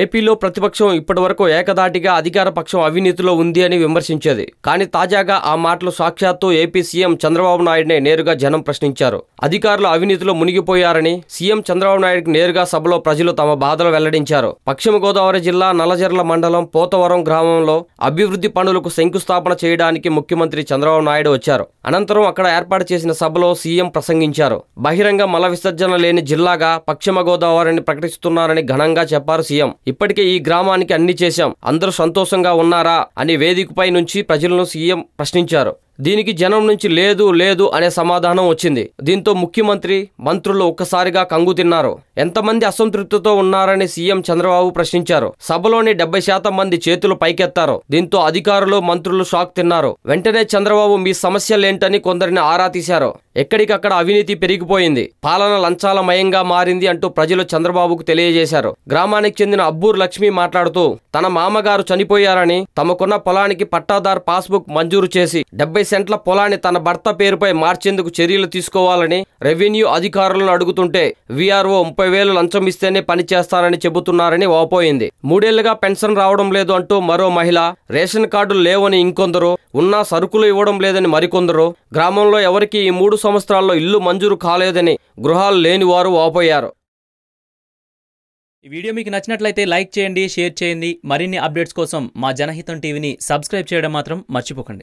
ఏపీలో ప్రతిపక్షం ఇప్పటివరకు ఏకదాటిగా అధికార పక్షం అవినీతిలో ఉంది అని విమర్శించేది. కానీ తాజాగా ఆ మాటలు సాక్షాత్తు ఏపీ సీఎం చంద్రబాబు నాయుడునే నేరుగా జనం ప్రశ్నించారు. అధికారులు అవినీతిలో మునిగిపోయారని సీఎం చంద్రబాబు నాయుడుకి నేరుగా సభలో ప్రజలు తమ బాధలు వెల్లడించారు. పశ్చిమ గోదావరి జిల్లా నల్లజర్ల మండలం పోతవరం గ్రామంలో అభివృద్ధి పనులకు శంకుస్థాపన చేయడానికి ముఖ్యమంత్రి చంద్రబాబు నాయుడు వచ్చారు. అనంతరం అక్కడ ఏర్పాటు చేసిన సభలో సీఎం ప్రసంగించారు. బహిరంగ మల విసర్జన లేని జిల్లాగా పశ్చిమ గోదావరిని ప్రకటిస్తున్నారని ఘనంగా చెప్పారు సీఎం. ఇప్పటికే ఈ గ్రామానికి అన్ని చేశాం. అందరూ సంతోషంగా ఉన్నారా అని వేదికపై నుంచి ప్రజలను సీఎం ప్రశ్నించారు. దీనికి జనం నుంచి లేదు లేదు అనే సమాధానం వచ్చింది. దీంతో ముఖ్యమంత్రి మంత్రులు ఒక్కసారిగా కంగు తిన్నారు. ఎంతమంది అసంతృప్తితో ఉన్నారని సీఎం చంద్రబాబు ప్రశ్నించారు. సభలోని డెబ్బై శాతం మంది చేతులు పైకెత్తారు. దీంతో అధికారులు మంత్రులు షాక్ తిన్నారు. వెంటనే చంద్రబాబు మీ సమస్యలేంటని కొందరిని ఆరా తీశారు. ఎక్కడికక్కడ అవినీతి పెరిగిపోయింది. పాలన లంచాలమయంగా మారింది అంటూ ప్రజలు చంద్రబాబుకు తెలియజేశారు. గ్రామానికి చెందిన అబ్బూర్ లక్ష్మి మాట్లాడుతూ తన మామగారు చనిపోయారని తమకున్న పొలానికి పట్టాదార్ పాస్బుక్ మంజూరు చేసి డెబ్బై సెంట్ల పొలాన్ని తన భర్త పేరుపై మార్చేందుకు చర్యలు తీసుకోవాలని రెవెన్యూ అధికారులను అడుగుతుంటే వీఆర్ఓ ముప్పై వేలు లంచం ఇస్తేనే పని చేస్తారని చెబుతున్నారని వాపోయింది. మూడేళ్ళుగా పెన్షన్ రావడం లేదు అంటూ మరో మహిళ రేషన్ కార్డులు లేవని ఇంకొందరు ఉన్నా సరుకులు ఇవ్వడం లేదని మరికొందరు గ్రామంలో ఎవరికి ఈ మూడు సంవత్సరాల్లో ఇల్లు మంజూరు కాలేదని గృహాలు లేని వారు వాపోయారు. ఈ వీడియో మీకు నచ్చినట్లయితే లైక్ చేయండి షేర్ చేయండి. మరిన్ని అప్డేట్స్ కోసం మా జనహితం టీవీని సబ్స్క్రైబ్ చేయడం మాత్రం మర్చిపోకండి.